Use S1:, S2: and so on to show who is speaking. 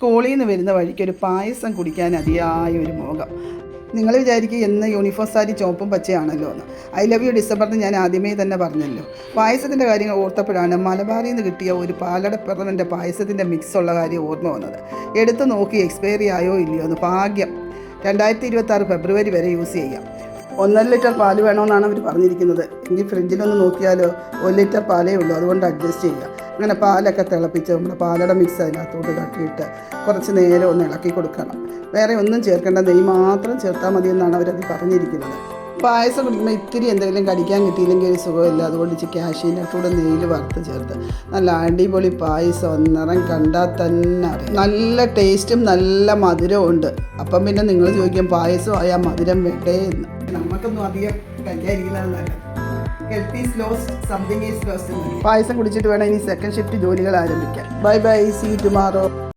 S1: സ്കൂളിൽ നിന്ന് വരുന്ന വഴിക്ക് ഒരു പായസം കുടിക്കാൻ അതിയായ ഒരു മോഹം. നിങ്ങൾ വിചാരിക്കും എന്ന യൂണിഫോം സാരി ചുവപ്പും പച്ചയാണല്ലോ എന്ന്. ഐ ലവ് യു ഡിസംബറിന് ഞാൻ ആദ്യമേ തന്നെ പറഞ്ഞല്ലോ. പായസത്തിന്റെ കാര്യങ്ങൾ ഓർത്തപ്പോഴാണ് മലബാറിൽ നിന്ന് കിട്ടിയ ഒരു പാലട പിറന്നന്റെ പായസത്തിന്റെ മിക്സ് ഉള്ള കാര്യം ഓർമ്മ വന്നത്. എടുത്തു നോക്കി എക്സ്പയറി ആയോ ഇല്ലയോ എന്ന് ഭാഗ്യം. രണ്ടായിരത്തി ഇരുപത്തി ഫെബ്രുവരി വരെ യൂസ് ചെയ്യാം. ഒന്നര ലിറ്റർ പാൽ വേണമെന്നാണ് അവർ പറഞ്ഞിരിക്കുന്നത്. എങ്കിൽ ഫ്രിഡ്ജിലൊന്ന് നോക്കിയാലോ ഒരു ലിറ്റർ പാലേ ഉള്ളൂ. അതുകൊണ്ട് അഡ്ജസ്റ്റ് ചെയ്യുക. അങ്ങനെ പാലൊക്കെ തിളപ്പിച്ച് നമ്മുടെ പാലട മിക്സ് അതിനകത്തോട്ട് തട്ടിയിട്ട് കുറച്ച് നേരം ഒന്ന് ഇളക്കി കൊടുക്കണം. വേറെ ഒന്നും ചേർക്കേണ്ട നെയ്യ് മാത്രം ചേർത്താൽ മതി എന്നാണ് അവരത് പറഞ്ഞിരിക്കുന്നത്. പായസം കുടിക്കുമ്പോൾ ഇത്തിരി എന്തെങ്കിലും കടിക്കാൻ കിട്ടിയില്ലെങ്കിൽ ഒരു സുഖമില്ല. അതുകൊണ്ട് ഇച്ചിരി കാശീനട്ടൂടെ നെയ്യിൽ വറുത്ത് ചേർത്ത്. നല്ല അടിപൊളി പായസം. നിറം കണ്ടാൽ തന്നെ അറിയാം. നല്ല ടേസ്റ്റും നല്ല മധുരവും ഉണ്ട്. അപ്പം പിന്നെ നിങ്ങൾ ചോദിക്കും പായസം ആയാൽ മധുരം വേണ്ടേ? എന്ന്. നമുക്കൊന്നും അധികം കഴിക്കാതിരിക്കുന്നത് പായസം കുടിച്ചിട്ട് വേണം ഇനി സെക്കൻഡ് ഷിഫ്റ്റ് ജോലികൾ ആരംഭിക്കാൻ. Bye bye see tomorrow